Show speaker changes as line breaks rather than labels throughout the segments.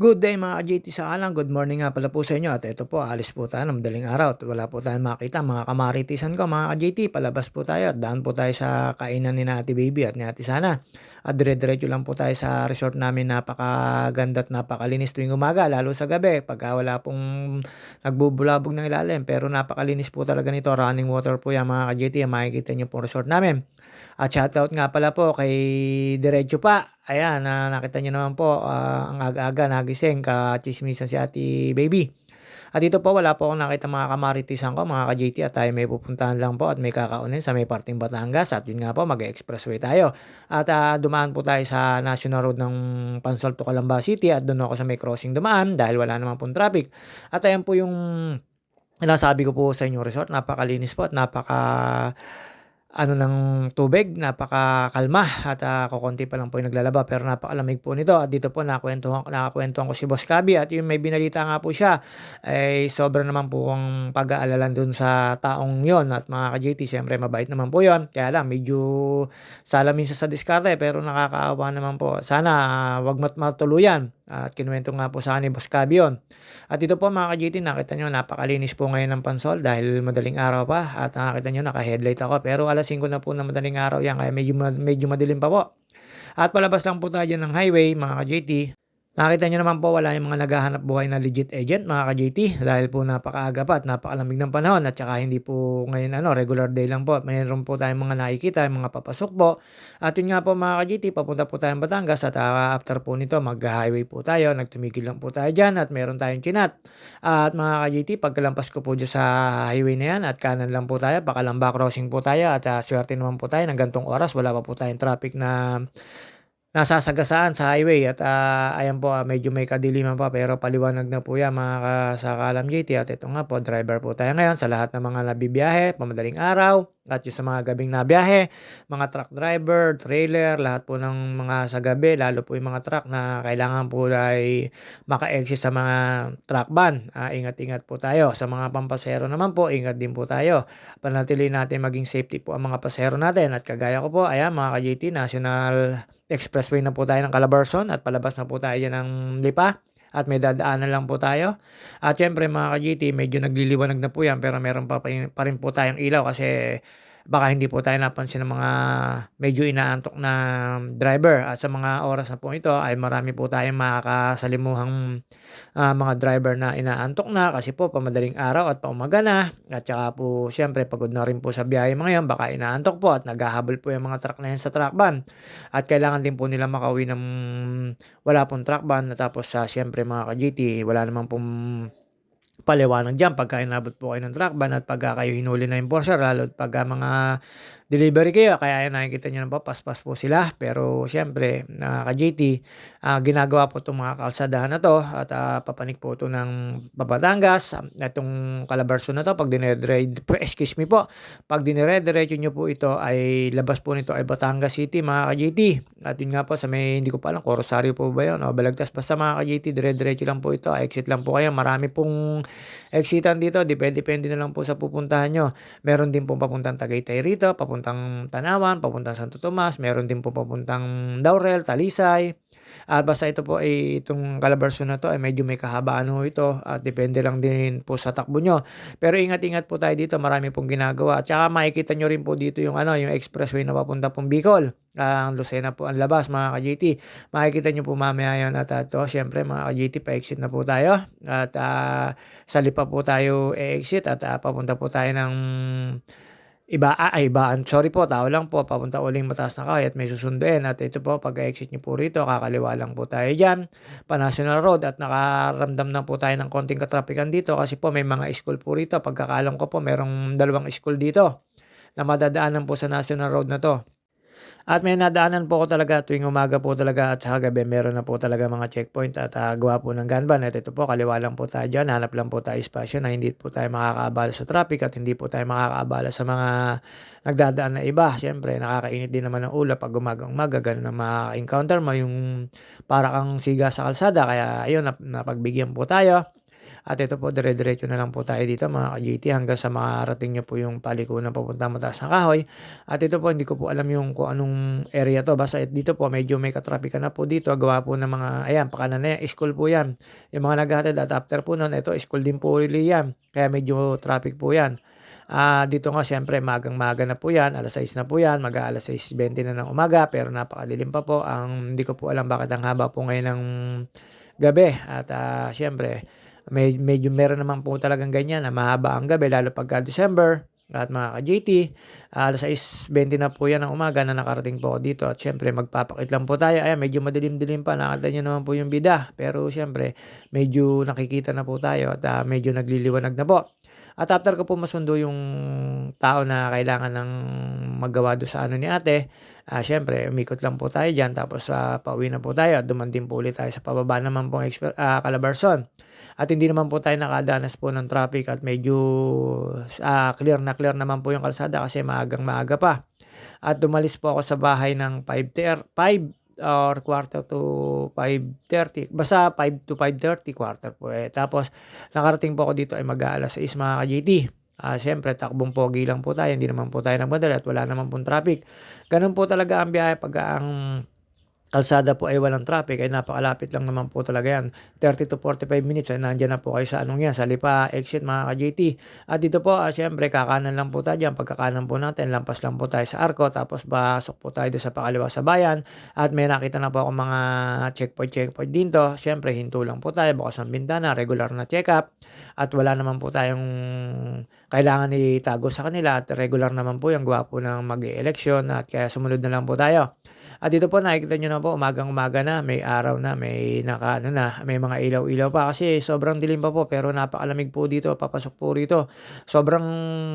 Good day mga ka-JT sa alang. Good morning nga pala po sa inyo. At ito po, alis po tayo ng madaling araw. At wala po tayong makita mga kamaritisan ko. Mga ka-JT, palabas po tayo. At daan po tayo sa kainan ni Nati Baby at ni Ate Sana. At dire-diretso lang po tayo sa resort namin. Napakaganda at napakalinis tuwing umaga. Lalo sa gabi. Pagka wala pong nagbubulabog ng ilalim. Pero napakalinis po talaga nito. Running water po yan mga ka-JT. Makikita nyo po resort namin. At shoutout nga pala po kay Diretso pa. Ayan, na nakita niyo naman po ah, ang aga-aga nagising ka-chismisan si Ate Baby. At dito po wala po akong nakita mga kamaritisan ko, mga ka-JT at tayo may pupuntahan lang po at may kakaunin sa may parting Batangas at yun nga po mag-expressway tayo. At ah, dumaan po tayo sa National Road ng Pansol to Calamba City at doon ako sa may crossing dumaan dahil wala naman pong traffic. At ayan po yung nasabi ko po sa inyong resort, napakalinis po at napaka ano ng tubig, napakakalma at uh, kukonti pa lang po yung naglalaba pero napakalamig po nito at dito po nakakwentuhan, nakakwentuhan ko si Boss Kabi at yung may binalita nga po siya ay sobra naman po ang pag-aalala dun sa taong yon at mga ka-JT siyempre mabait naman po yon kaya lang medyo salamin sa sa diskarte pero nakakaawa naman po sana uh, wag mat matuluyan at kinuwento nga po sa akin ni Boss Cabi yun. At ito po mga ka-GT, nakita nyo napakalinis po ngayon ng pansol dahil madaling araw pa. At nakita nyo naka-headlight ako. Pero alas 5 na po ng madaling araw yan kaya medyo, medyo madilim pa po. At palabas lang po tayo ng highway mga ka-GT. Nakita nyo naman po wala yung mga naghahanap buhay na legit agent mga ka-JT dahil po napakaaga pa at napakalamig ng panahon at saka hindi po ngayon ano regular day lang po. Mayroon po tayong mga nakikita, mga papasok po. At yun nga po mga ka-JT, papunta po tayong Batangas at uh, after po nito mag-highway po tayo. Nagtumigil lang po tayo dyan at meron tayong chinat. At mga ka-JT, pagkalampas ko po dyan sa highway na yan at kanan lang po tayo, pakalamba crossing po tayo at uh, swerte naman po tayo ng gantong oras. Wala pa po tayong traffic na nasasagasaan sa highway at uh, ayan po uh, medyo may kadiliman pa pero paliwanag na po yan mga kasakalam JT at ito nga po driver po tayo ngayon sa lahat ng mga nabibiyahe pamadaling araw at yung sa mga gabing nabiyahe mga truck driver, trailer lahat po ng mga sa gabi lalo po yung mga truck na kailangan po ay maka-exit sa mga truck ban uh, ingat-ingat po tayo. Sa mga pampasero naman po ingat din po tayo. Panatili natin maging safety po ang mga pasero natin. At kagaya ko po ayan mga ka-JT National expressway na po tayo ng Calabarzon at palabas na po tayo ng Lipa at may dadaanan lang po tayo. At syempre mga ka-GT, medyo nagliliwanag na po yan pero meron pa, pa rin po tayong ilaw kasi baka hindi po tayo napansin ng mga medyo inaantok na driver. At sa mga oras na po ito ay marami po tayong makakasalimuhang uh, mga driver na inaantok na kasi po pamadaling araw at paumaga na. At saka po siyempre pagod na rin po sa biyahe mga yan baka inaantok po at naghahabol po yung mga truck na yan sa truck ban. At kailangan din po nila makauwi ng wala pong truck ban. At tapos uh, siyempre mga ka-GT wala naman pong paliwanag dyan. Pagka inabot po kayo ng truck ban at pagka kayo hinuli na enforcer lalo pagka mga delivery kayo. Kaya yan, nakikita nyo na po, paspas po sila. Pero siyempre, uh, ka-JT, uh, ginagawa po itong mga kalsadahan na to at uh, papanik po ito ng Babatangas. Itong Calabarzon na to, pag dinediretso, excuse me po, pag dinediretso nyo po ito ay labas po nito ay Batangas City, mga ka-JT. At yun nga po, sa may, hindi ko pa alam, Corosario po ba yun? O, balagtas, basta mga ka-JT, dire-diretso lang po ito. Exit lang po kayo. Marami pong exitan dito. Depende-depende na lang po sa pupuntahan nyo. Meron din pong papuntang Tagaytay rito, papuntang papuntang Tanawan, papuntang Santo Tomas, meron din po papuntang Daurel, Talisay. At basta ito po ay itong Calabarzon na to ay medyo may kahabaan ho ito at depende lang din po sa takbo nyo. Pero ingat-ingat po tayo dito, marami pong ginagawa. At saka makikita nyo rin po dito yung ano, yung expressway na papunta pong Bicol. Ang Lucena po ang labas mga ka-GT. Makikita nyo po mamaya yun at ito, syempre mga ka-GT pa-exit na po tayo. At uh, sa lipa po tayo e-exit at uh, papunta po tayo ng Iba, ah, ibaan. Sorry po, tao lang po. Papunta uling mataas na kaya at may susunduin. At ito po, pag-exit nyo po rito, kakaliwa lang po tayo dyan. Pa-National Road at nakaramdam na po tayo ng konting katrapikan dito kasi po may mga school po rito. Pagkakalam ko po, merong dalawang school dito na madadaanan po sa National Road na to. At may nadaanan po ko talaga tuwing umaga po talaga at sa gabi meron na po talaga mga checkpoint at uh, gawa po ng gunban. At ito po, kaliwa lang po tayo dyan. Hanap lang po tayo espasyo na hindi po tayo makakaabala sa traffic at hindi po tayo makakaabala sa mga nagdadaan na iba. Siyempre, nakakainit din naman ng ulo pag umagang umaga. Ganun na ma-encounter mo yung para kang siga sa kalsada. Kaya ayun, napagbigyan po tayo. At ito po dire-diretso na lang po tayo dito mga ka-GT hanggang sa makarating niyo po yung palikunan papuntang Mataas ng Kahoy. At ito po hindi ko po alam yung kung anong area to basta dito po medyo may katrapikan na po dito gawa po ng mga ayan pakanan na yan, school po yan. Yung mga naghahatid at after po nun ito school din po ulit yan. Kaya medyo traffic po yan. Ah, dito nga siyempre magang-maga na po yan, alas 6 na po yan, mag-aalas 6:20 na ng umaga pero napakadilim pa po. Ang hindi ko po alam bakit ang haba po ngayon ng gabi at ah, siyempre may, medyo meron naman po talagang ganyan na mahaba ang gabi lalo pagka December at mga ka-JT. Alas 6:20 na po yan ng umaga na nakarating po ako dito at siyempre magpapakit lang po tayo. Ayan, medyo madilim-dilim pa. Nakita nyo naman po yung bida. Pero siyempre, medyo nakikita na po tayo at ah, medyo nagliliwanag na po. At after ko po masundo yung tao na kailangan ng magawa do sa ano ni ate, ah, siyempre umikot lang po tayo dyan tapos ah, pauwi na po tayo at duman din po ulit tayo sa pababa naman pong ah, Calabarzon. At hindi naman po tayo nakadanas po ng traffic at medyo ah, clear na clear naman po yung kalsada kasi maagang maaga pa. At dumalis po ako sa bahay ng 5, 5 or quarter to 5.30. Basta 5 to 5.30 quarter po eh. Tapos nakarating po ako dito ay mag-aalas 6 mga ka-JT. Ah, siyempre takbong pogi lang po tayo, hindi naman po tayo nagmadali at wala naman pong traffic. Ganun po talaga ang biyahe pag ang kalsada po ay walang traffic ay napakalapit lang naman po talaga yan. 30 to 45 minutes ay nandiyan na po kayo sa anong yan, sa Lipa exit mga ka-JT. At dito po, ah, syempre kakanan lang po tayo dyan. Pagkakanan po natin, lampas lang po tayo sa Arco. Tapos pasok po tayo sa pakaliwa sa bayan. At may nakita na po ako mga checkpoint checkpoint dito. Syempre hinto lang po tayo, bukas ang bintana, regular na check-up. At wala naman po tayong kailangan itago sa kanila. At regular naman po yung gwapo ng mag-election. At kaya sumunod na lang po tayo. At dito po nakikita nyo na po, umagang-umaga na, may araw na, may naka, ano na, may mga ilaw-ilaw pa kasi sobrang dilim pa po pero napakalamig po dito, papasok po rito. Sobrang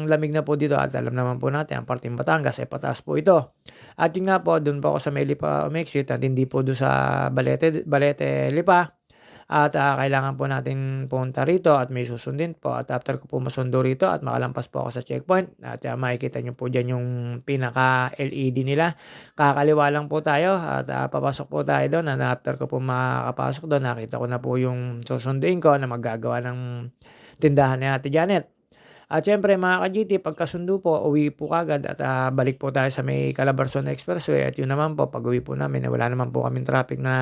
lamig na po dito at alam naman po natin, ang parting Batangas ay pataas po ito. At yun nga po, doon po ako sa may Lipa Umexit at hindi po doon sa Balete, Balete Lipa. At ah, kailangan po natin punta rito at may susundin po. At after ko po masundo rito at makalampas po ako sa checkpoint. At ah, makikita nyo po dyan yung pinaka-LED nila. Kakaliwa lang po tayo at ah, papasok po tayo doon. And after ko po makapasok doon, nakita ko na po yung susunduin ko na maggagawa ng tindahan ni Ate Janet. At syempre mga ka-GT, pagkasundo po, uwi po kagad at ah, balik po tayo sa may Calabarzon Expressway. At yun naman po, pag uwi po namin, eh, wala naman po kaming traffic na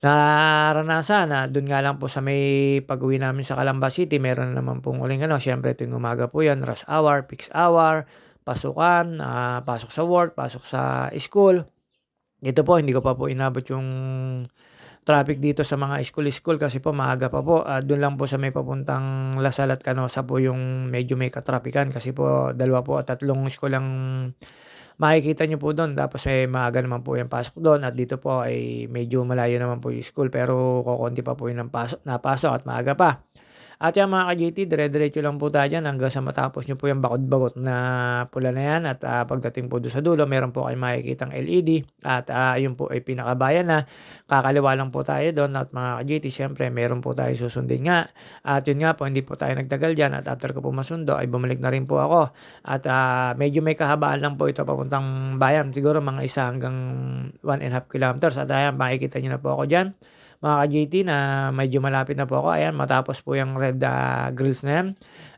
naranasan na doon nga lang po sa may pag-uwi namin sa Calamba City, meron na naman pong uling ano, syempre tuwing umaga po yan, rush hour, peak hour, pasukan, ah, pasok sa work, pasok sa school. Dito po, hindi ko pa po inabot yung traffic dito sa mga school-school kasi po maaga pa po. Ah, doon lang po sa may papuntang Lasal at Canosa po yung medyo may katrapikan kasi po dalawa po at tatlong school ang makikita nyo po doon. Tapos may maaga naman po yung pasok doon at dito po ay medyo malayo naman po yung school pero kukunti pa po yung napasok at maaga pa. At yan mga ka-GT, dire-diretso lang po tayo dyan hanggang sa matapos nyo po yung bakot-bakot na pula na yan. At ah, pagdating po doon sa dulo, meron po kayong makikitang LED. At ah, yun po ay pinakabayan na. Kakaliwa lang po tayo doon. At mga ka-GT, syempre meron po tayo susundin nga. At yun nga po, hindi po tayo nagtagal dyan. At after ko po masundo, ay bumalik na rin po ako. At ah, medyo may kahabaan lang po ito papuntang bayan. Siguro mga isa hanggang 1 and a half kilometers. At ayan, makikita nyo na po ako dyan mga ka-JT na medyo malapit na po ako. Ayan, matapos po yung red uh, grills na yan.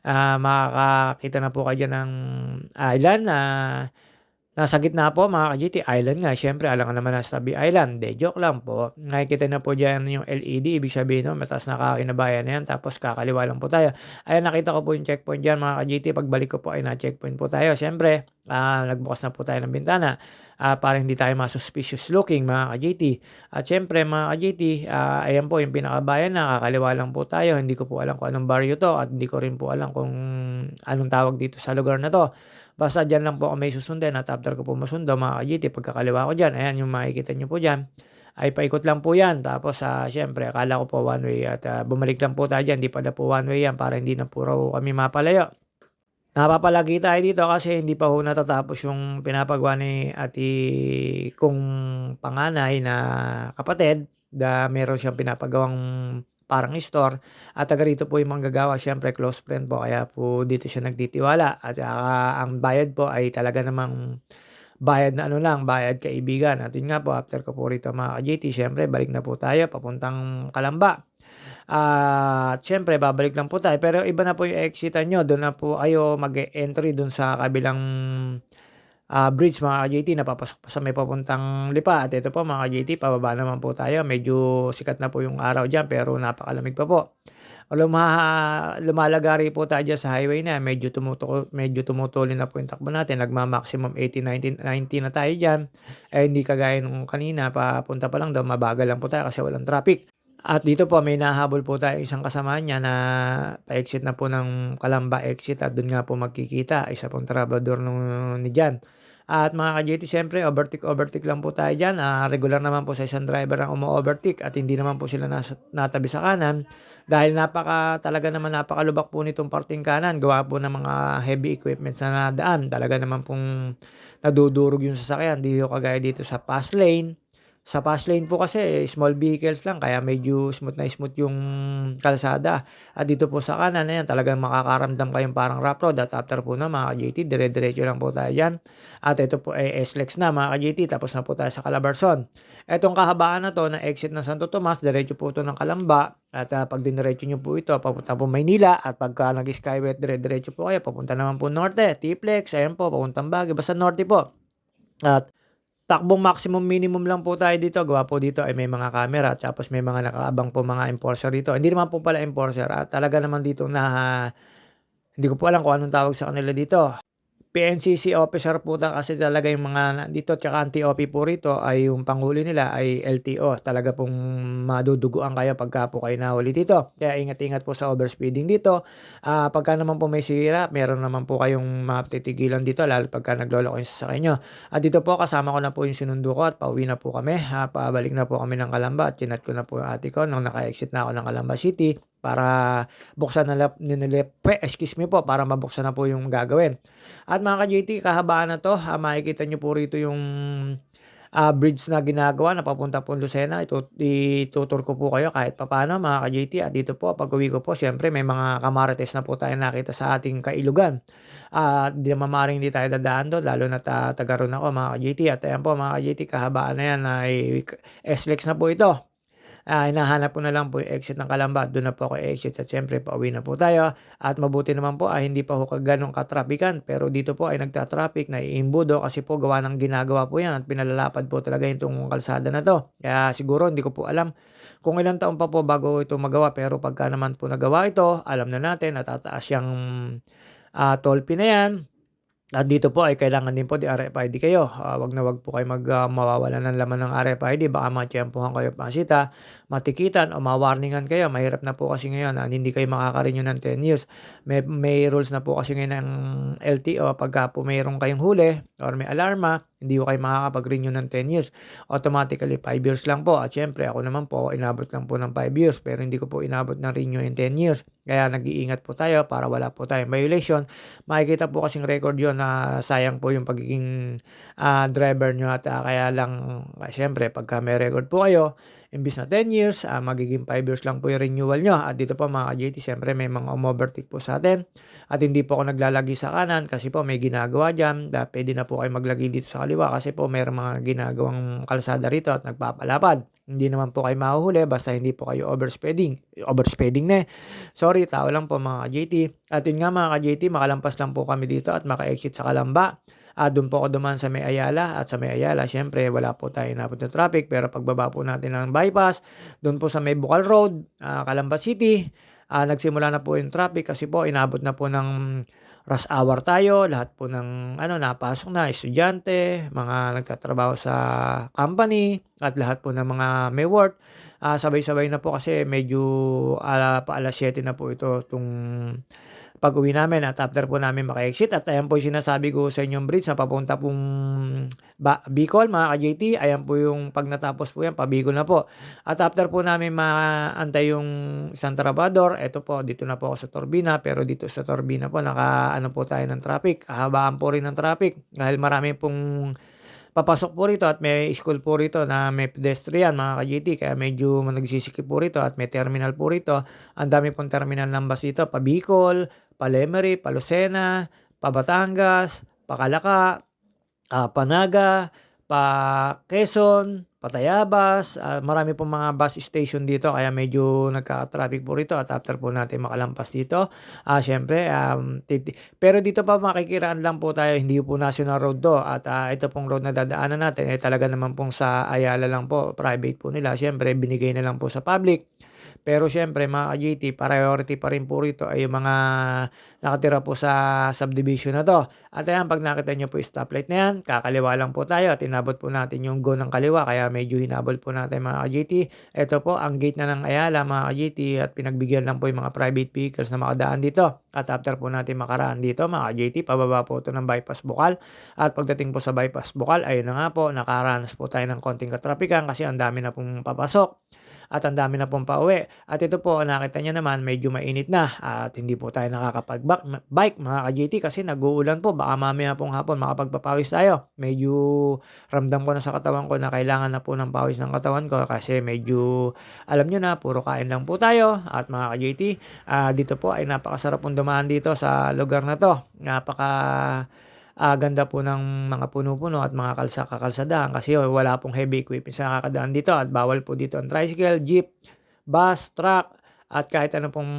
Uh, makakakita na po kayo ng island na uh, nasa gitna po mga ka-GT. Island nga, syempre alam ka naman nasa tabi island. De, joke lang po. Nakikita na po dyan yung LED. Ibig sabihin, no, mataas na kakinabayan na yan. Tapos kakaliwa lang po tayo. Ayan, nakita ko po yung checkpoint dyan mga ka-GT. Pagbalik ko po ay na-checkpoint po tayo. Syempre, uh, nagbukas na po tayo ng bintana uh, para hindi tayo masuspicious looking mga ka-JT. At syempre mga ka-JT, uh, ayan po yung pinakabayan na kakaliwa lang po tayo. Hindi ko po alam kung anong barrio to at hindi ko rin po alam kung anong tawag dito sa lugar na to. Basta dyan lang po ako may susundin at after ko po masundo mga ka-JT, pagkakaliwa ko dyan, ayan yung makikita nyo po dyan ay paikot lang po yan. Tapos, uh, syempre, akala ko po one way at uh, bumalik lang po tayo dyan. Hindi pala po one way yan para hindi na po raw kami mapalayo. Napapalagi tayo dito kasi hindi pa ho natatapos yung pinapagawa ni ati kong panganay na kapatid na meron siyang pinapagawang parang store at taga rito po yung manggagawa syempre close friend po kaya po dito siya nagtitiwala at uh, ang bayad po ay talaga namang bayad na ano lang, bayad kaibigan. At yun nga po, after ko po rito mga ka-JT, syempre balik na po tayo papuntang Kalamba. At siyempre babalik lang po tayo pero iba na po yung exitan niyo, dun na po kayo mag-e-entry dun sa kabilang, ah, bridge mga ka-JT na po sa may papuntang Lipa at ito po mga ka-JT pababa naman po tayo. Medyo sikat na po yung araw diyan pero napakalamig pa po. Luma lumalagari po tayo diyan sa highway na medyo tumutuko medyo tumutulin na po yung takbo natin. Nagma-maximum 80, 90, 90 na tayo diyan. Eh, hindi kagaya nung kanina papunta pa lang daw mabagal lang po tayo kasi walang traffic. At dito po may nahabol po tayong isang kasamahan niya na pa-exit na po ng Calamba exit at dun nga po magkikita. Isa pong trabador nung ni Jan. At mga ka-JT siyempre overtake overtake lang po tayo diyan. Ah, regular naman po sa isang driver ang umo-overtake at hindi naman po sila nasa natabi sa kanan. Dahil napaka talaga naman napakalubak po nitong parteng kanan gawa po ng mga heavy equipments na nadaan. Talaga naman pong nadudurog yung sasakyan. Di ho kagaya dito sa fast lane. Sa fast lane po kasi small vehicles lang kaya medyo smooth na smooth yung kalsada. At dito po sa kanan ayan talagang makakaramdam kayong parang rough road at after po nun mga ka-JT dire-diretso lang po tayo diyan. At ito po ay SLEX na mga ka-JT tapos na po tayo sa Calabarzon. Etong kahabaan na 'to na exit ng Santo Tomas diretso po 'to ng Calamba at, ah, 'pag diniretso niyo po ito papunta po Maynila at pagka nag-skyway dire-diretso po kayo papunta naman po norte, T-Flex, ayan po papuntang Baguio basta norte po. At takbong maximum minimum lang po tayo dito gawa po dito ay may mga camera tapos may mga nakaabang po mga enforcer dito. Hindi naman po pala enforcer at talaga naman ditong na hindi ko po alam kung anong tawag sa kanila dito. PNCC officer po ta kasi talaga yung mga nandito tsaka anti-OP po rito ay yung panghuli nila ay LTO. Talaga pong maduduguan kayo pagka po kayo nahuli dito. Kaya ingat-ingat po sa overspeeding dito. Ah, pagka naman po may sira, meron naman po kayong matitigilan dito lalo pagka nagloloko yung sasakyan nyo. At dito po kasama ko na po yung sinundo ko at pauwi na po kami. Ah, pabalik na po kami ng Calamba at chinat ko na po yung ate ko nung naka-exit na ako ng Calamba City para buksan na lap ninilip excuse me po para mabuksan na po yung gagawin. At mga ka-JT kahabaan na 'to, ah, makikita niyo po rito yung, ah, bridge na ginagawa na papunta pong Lucena. Itu itutur ko po kayo kahit papaano mga ka-JT at dito po pag-uwi ko po siyempre may mga kamarites na po tayong nakita sa ating kailugan. At di naman hindi tayo dadaan dun lalo na't, ah, taga roon ako mga ka-JT at ayan po mga ka-JT kahabaan na yan ay SLEX na po ito. Ah, hinahanap ko na lang po yung exit ng Calamba at dun na po ako i-exit at siyempre pauwi na po tayo. At mabuti naman po ay hindi pa ho ganong katrapikan pero dito po ay nagta-traffic, naiimbudo kasi po gawa ng ginagawa po yan at pinalalapad po talaga itong kalsada na 'to. Kaya siguro hindi ko po alam kung ilang taon pa po bago ito magawa pero pagka naman po nagawa ito, alam na natin na tataas yang, ah, toll fee na yan. At dito po ay kailangan din po di RFID kayo. Ah, wag na wag po kayo mag ah, mawawalan ng laman ng RFID baka matiyempuhan kayo pasita, matikitan o ma-warningan kayo. Mahirap na po kasi ngayon na hindi kayo makaka-renew ng 10 years. May may rules na po kasi ngayon ng LTO pagka po mayroon kayong huli or may alarma, hindi ko kayo makakapag-renew ng 10 years. Automatically 5 years lang po. At siyempre ako naman po inabot lang po ng 5 years pero hindi ko po inabot ng renew in 10 years. Kaya nag-iingat po tayo para wala po tayong violation. Makikita po kasing record yon na sayang po yung pagiging, ah, driver niyo at, ah, kaya lang siyempre pagka may record po kayo imbis na 10 years, ah, magiging 5 years lang po yung renewal niyo. At dito po mga ka-JT siyempre may mga umo-overtake po sa atin at hindi po ako naglalagi sa kanan kasi po may ginagawa diyan. Da puwede na po kayo maglagi dito sa kaliwa kasi po mayroong mga ginagawang kalsada rito at nagpapalapad. Hindi naman po kayo mahuhuli basta hindi po kayo overspeeding. Overspeeding na, eh. Sorry, tao lang po mga ka-JT. At yun nga mga ka-JT makalampas lang po kami dito at maka-exit sa Calamba. Ah, dun po ako dumaan sa may Ayala at sa may Ayala siyempre wala po tayong inabot na traffic pero pagbaba po natin ng bypass, dun po sa may Bukal Road, ah, Calamba City, ah, nagsimula na po yung traffic kasi po inabot na po ng rush hour tayo. Lahat po ng ano napasok na, estudyante, mga nagtatrabaho sa company at lahat po ng mga may work. Ah, sabay-sabay na po kasi medyo, ah, pa-alas 7 na po ito 'tong pag-uwi namin at after po namin maka-exit at ayan po yung sinasabi ko sa inyong bridge na papunta pong ba Bicol mga ka-JT. Ayan po yung 'pag natapos po yan pa-Bicol na po. At after po namin maantay yung isang trabador, eto po dito na po ako sa Torbina pero dito sa Torbina po naka-ano po tayo ng traffic, kahabaan po rin ng traffic dahil marami pong papasok po rito at may school po rito na may pedestrian mga ka-JT kaya medyo nagsisikip po rito at may terminal po rito. Ang dami pong terminal ng bus dito, pa Bicol, pa Lemery, pa Lucena, pa Batangas, pa Calaca, ah, pa Naga, pa Quezon, Patayabas, ah, marami pong mga bus station dito kaya medyo nagkaka-traffic po rito at after po natin makalampas dito, ah, siyempre, um, titi pero dito pa makikiraan lang po tayo hindi po national road 'to at, ah, ito pong road na dadaanan natin, eh, talaga naman pong sa Ayala lang po, private po nila siyempre binigay na lang po sa public. Pero siyempre mga ka-GT priority pa rin po rito ay yung mga nakatira po sa subdivision na 'to. At ayan 'pag nakita niyo po yung stoplight na yan, kakaliwa lang po tayo at inabot po natin yung go ng kaliwa kaya medyo hinabol po natin mga ka-GT. Ito po ang gate na ng Ayala mga ka-GT at pinagbigyan lang po yung mga private vehicles na makadaan dito. At after po natin makaraan dito mga ka-GT, pababa po ito ng bypass Bukal. At pagdating po sa bypass Bukal, ayun na nga po, nakaranas po tayo ng konting katrapikan kasi ang dami na pong papasok at ang dami na pong pauwi. At ito po, nakita niyo naman medyo mainit na at hindi po tayo nakakapag bike mga ka-GT kasi nag-uulan po. Baka mamaya pong hapon makapagpapawis tayo. Medyo ramdam ko na sa katawan ko na kailangan na po ng pawis ng katawan ko kasi medyo alam niyo na puro kain lang po tayo at mga ka-GT, ah, dito po ay napakasarap pong dumaan dito sa lugar na 'to. Napaka ah, ganda po ng mga puno-puno at mga kalsa kakalsadahan kasi wala pong heavy equipments na nakakadaan dito at bawal po dito ang tricycle, jeep, bus, truck at kahit ano pong,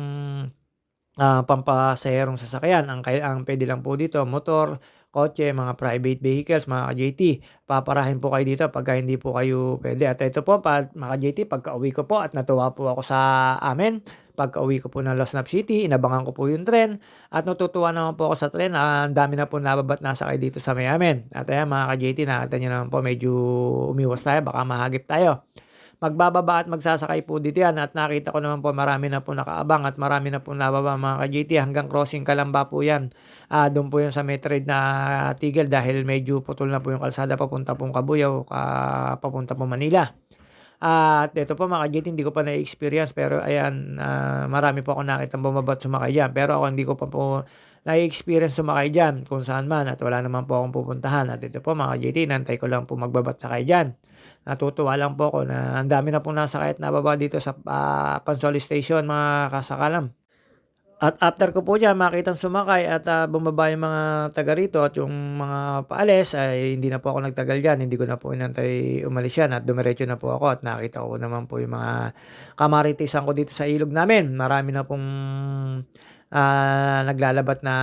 ah, pampasaherong sasakyan. Ang ang puwede lang po dito motor, kotse, mga private vehicles mga ka-GT. Paparahin po kayo dito pagka hindi po kayo puwede. At ito po pa mga ka-GT pagkauwi ko po at natuwa po ako sa amin, pagkauwi ko po ng Losnap City, inabangan ko po yung tren at natutuwa naman po ako sa tren, ah, ang dami na pong nababa't nasakay dito sa may amin. At ayan mga ka-GT nakita niyo naman po medyo umiwas tayo baka mahagip tayo. Magbababa at magsasakay po dito yan at nakita ko naman po marami na po nakaabang at marami na pong nababa mga ka-GT hanggang crossing Calamba po yan. Ah, do'n po yan sa may na tigil dahil medyo putol na po yung kalsada papunta pong Cabuyao, ah, papunta pong Manila. At ito po mga ka-GT hindi ko pa na-e-experience pero ayan, ah, marami po akong nakitang bumaba at sumakay diyan. Pero ako hindi ko pa po na-e-experience sumakay diyan kung saan man at wala naman po akong pupuntahan. At ito po mga ka-GT inaantay ko lang po magbaba at sakay diyan. Natutuwa lang po ako na ang dami na pong nasakay at nababa dito sa, ah, Pansol Station mga kasakalam. At after ko po diyan makitang sumakay at, ah, bumaba yung mga taga rito at yung mga paalis ay hindi na po ako nagtagal diyan. Hindi ko na po inantay umalis yan at dumiretso na po ako at nakita ko naman po yung mga kamaritisan ko dito sa ilog namin. Marami na pong, ah, naglalabat na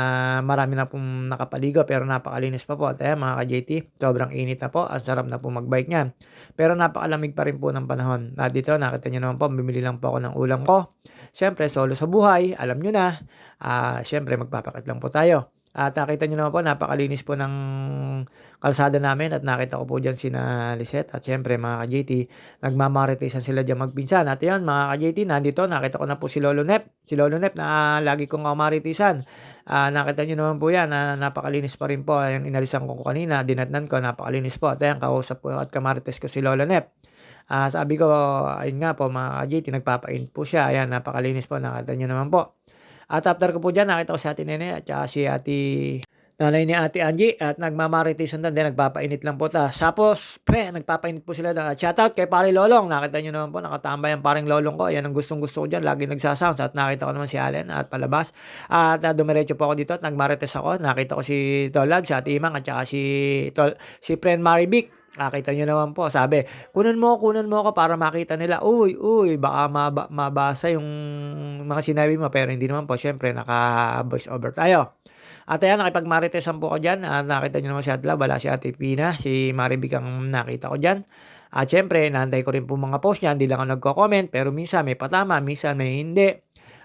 marami na pong nakapaligo pero napakalinis pa po. At ayan mga ka-GT, sobrang init na po. Ang sarap na po mag-bike niyan. Pero napakalamig pa rin po ng panahon. At dito nakita niyo naman po bumili lang po ako ng ulam ko. Siyempre solo sa buhay, alam niyo na. Ah, siyempre magpapakit lang po tayo. At nakita niyo naman po napakalinis po ng kalsada namin at nakita ko po diyan sina Lisette at siyempre mga ka-GT nagmamaritisan sila diyan magpinsan. At ayun mga ka-GT nandito nakita ko na po si Lolo Nep. Si Lolo Nep na lagi kong kamaritisan. Ah, nakita niyo naman po yan na napakalinis pa rin po. Yung inalisan ko kanina dinatnan ko napakalinis po. At ayan kausap ko at kamarites ko si Lolo Nep. Ah, sabi ko ayun nga po mga ka-GT nagpapainit po siya. Ayan napakalinis po nakita niyo naman po. At after ko po diyan nakita ko si Ate Nene at si Ate nanay ni Ate Angie at nagmamaritisan din nagpapainit lang po ta. Tapos pre nagpapainit po sila at shoutout kay Pare Lolong. Nakita niyo naman po nakatambay ang Paring Lolong ko. Yan ang gustong-gusto ko diyan. Lagi nagsa-sounds at nakita ko naman si Allen at palabas. At uh, dumiretso po ako dito at nagmarites ako. Nakita ko si Tolab, si Ate Imang at saka si Tol, si Friend Maribic. Nakita niyo naman po, sabi, kunan mo, kunan mo ako para makita nila. Uy, uy, baka maba, mabasa yung mga sinabi mo. Pero hindi naman po, syempre, naka-voice over tayo. At ayan, nakipagmaritesan po ako dyan. At nakita niyo naman si Atla, wala si Ate Pina, si Maribik ang nakita ko dyan. At syempre, naantay ko rin po mga post niya. Hindi lang ako nagko-comment. Pero minsan may patama, minsan may hindi.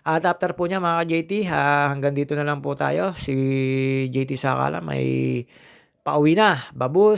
At after po niya mga JT, ha, hanggang dito na lang po tayo. Si JT Sakala may pauwi na. Babus!